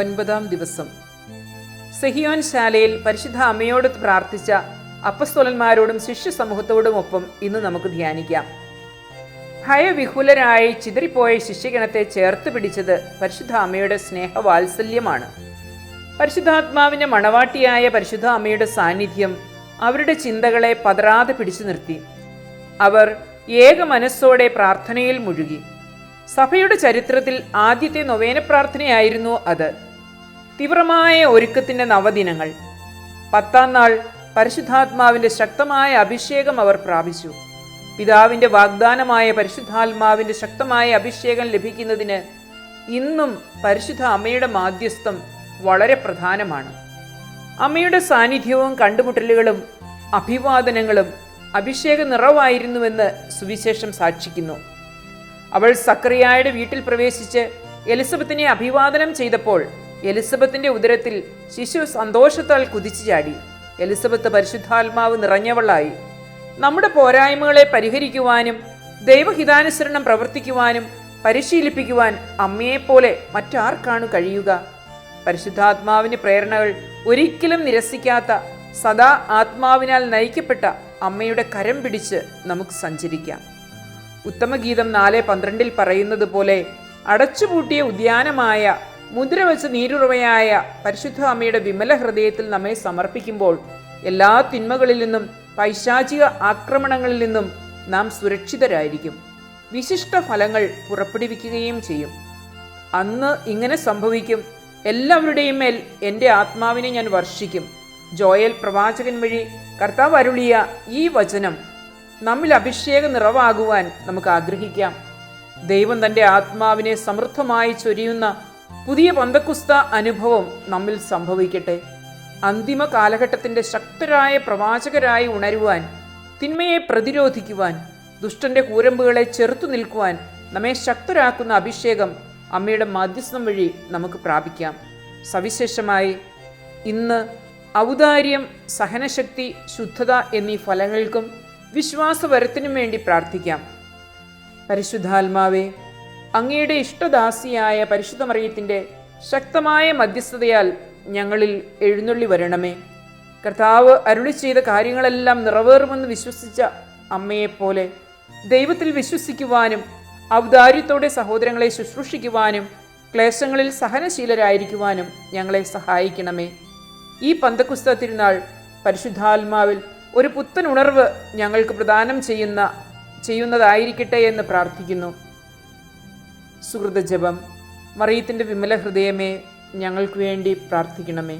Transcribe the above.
ഒൻപതാം ദിവസം. സെഹിയോൻ ശാലയിൽ പരിശുദ്ധ അമ്മയോട് പ്രാർത്ഥിച്ച അപ്പസ്തോലന്മാരോടും ശിഷ്യ സമൂഹത്തോടുമൊപ്പം ഇന്ന് നമുക്ക് ധ്യാനിക്കാം. ഭയവിഹുലരായി ചിതറിപ്പോയ ശിഷ്യഗണത്തെ ചേർത്ത് പിടിച്ചത് പരിശുദ്ധ അമ്മയുടെ സ്നേഹവാത്സല്യമാണ്. പരിശുദ്ധാത്മാവിന്റെ മണവാട്ടിയായ പരിശുദ്ധ അമ്മയുടെ സാന്നിധ്യം അവരുടെ ചിന്തകളെ പതറാതെ പിടിച്ചു നിർത്തി. അവർ ഏക മനസ്സോടെ പ്രാർത്ഥനയിൽ മുഴുകി. സഭയുടെ ചരിത്രത്തിൽ ആദ്യത്തെ നൊവേന പ്രാർത്ഥനയായിരുന്നു അത്. തീവ്രമായ ഒരുക്കത്തിന്റെ നവദിനങ്ങൾ. പത്താം നാൾ പരിശുദ്ധാത്മാവിന്റെ ശക്തമായ അഭിഷേകം അവർ പ്രാപിച്ചു. പിതാവിന്റെ വാഗ്ദാനമായ പരിശുദ്ധാത്മാവിന്റെ ശക്തമായ അഭിഷേകം ലഭിക്കുന്നതിന് ഇന്നും പരിശുദ്ധ അമ്മയുടെ മാധ്യസ്ഥം വളരെ പ്രധാനമാണ്. അമ്മയുടെ സാന്നിധ്യവും കണ്ടുമുട്ടലുകളും അഭിവാദനങ്ങളും അഭിഷേക നിറവായിരുന്നുവെന്ന് സുവിശേഷം സാക്ഷിക്കുന്നു. അവൾ സക്രിയായുടെ വീട്ടിൽ പ്രവേശിച്ച് എലിസബത്തിനെ അഭിവാദനം ചെയ്തപ്പോൾ എലിസബത്തിന്റെ ഉദരത്തിൽ ശിശു സന്തോഷത്താൽ കുതിച്ചു ചാടി. എലിസബത്ത് പരിശുദ്ധാത്മാവ് നിറഞ്ഞവളായി. നമ്മുടെ പോരായ്മകളെ പരിഹരിക്കുവാനും ദൈവഹിതാനുസരണം പ്രവർത്തിക്കുവാനും പരിശീലിപ്പിക്കുവാൻ അമ്മയെപ്പോലെ മറ്റാർക്കാണ് കഴിയുക? പരിശുദ്ധാത്മാവിന് പ്രേരണകൾ ഒരിക്കലും നിരസിക്കാത്ത സദാ ആത്മാവിനാൽ നയിക്കപ്പെട്ട അമ്മയുടെ കരം പിടിച്ച് നമുക്ക് സഞ്ചരിക്കാം. ഉത്തമഗീതം നാല് പന്ത്രണ്ടിൽ പറയുന്നത് പോലെ അടച്ചുപൂട്ടിയ ഉദ്യാനമായ മുദ്ര വെച്ച നീരുറവയായ പരിശുദ്ധ അമ്മയുടെ വിമല ഹൃദയത്തിൽ നമ്മെ സമർപ്പിക്കുമ്പോൾ എല്ലാ തിന്മകളിൽ നിന്നും പൈശാചിക ആക്രമണങ്ങളിൽ നിന്നും നാം സുരക്ഷിതരായിരിക്കും. വിശിഷ്ട ഫലങ്ങൾ പുറപ്പെടുവിക്കുകയും ചെയ്യും. അന്ന് ഇങ്ങനെ സംഭവിക്കും. എല്ലാവരുടെയും മേൽ എന്റെ ആത്മാവിനെ ഞാൻ വർഷിക്കും. ജോയൽ പ്രവാചകൻ വഴി കർത്താവ് അരുളിയ ഈ വചനം നമ്മിൽ അഭിഷേക നിറവാകുവാൻ നമുക്ക് ആഗ്രഹിക്കാം. ദൈവം തന്റെ ആത്മാവിനെ സമൃദ്ധമായി ചൊരിയുന്ന പുതിയ പന്തക്കുസ്ത അനുഭവം നമ്മിൽ സംഭവിക്കട്ടെ. അന്തിമ കാലഘട്ടത്തിന്റെ ശക്തരായ പ്രവാചകരായി ഉണരുവാൻ തിന്മയെ പ്രതിരോധിക്കുവാൻ ദുഷ്ടന്റെ കൂരമ്പുകളെ ചെറുത്തു നിൽക്കുവാൻ നമ്മെ ശക്തരാക്കുന്ന അഭിഷേകം അമ്മയുടെ മാധ്യസ്ഥം വഴി നമുക്ക് പ്രാപിക്കാം. സവിശേഷമായി ഇന്ന് ഔദാര്യം സഹനശക്തി ശുദ്ധത എന്നീ ഫലങ്ങൾക്കും വിശ്വാസവരത്തിനും വേണ്ടി പ്രാർത്ഥിക്കാം. പരിശുദ്ധാത്മാവെ അങ്ങയുടെ ഇഷ്ടദാസിയായ പരിശുദ്ധ മറിയത്തിന്റെ ശക്തമായ മധ്യസ്ഥതയാൽ ഞങ്ങളിൽ എഴുന്നള്ളി വരണമേ. കർത്താവ് അരുളി ചെയ്ത കാര്യങ്ങളെല്ലാം നിറവേറുമെന്ന് വിശ്വസിച്ച അമ്മയെപ്പോലെ ദൈവത്തിൽ വിശ്വസിക്കുവാനും ഔദാര്യത്തോടെ സഹോദരങ്ങളെ ശുശ്രൂഷിക്കുവാനും ക്ലേശങ്ങളിൽ സഹനശീലരായിരിക്കുവാനും ഞങ്ങളെ സഹായിക്കണമേ. ഈ പന്തക്കുസ്ത തിരുനാൾ പരിശുദ്ധാത്മാവിൽ ഒരു പുത്തൻ ഉണർവ് ഞങ്ങൾക്ക് പ്രദാനം ചെയ്യുന്ന ചെയ്യുന്നതായിരിക്കട്ടെ എന്ന് പ്രാർത്ഥിക്കുന്നു. സുഹൃത ജപം മറിയത്തിന്റെ വിമല ഹൃദയമേ ഞങ്ങൾക്ക് വേണ്ടി പ്രാർത്ഥിക്കണമേ.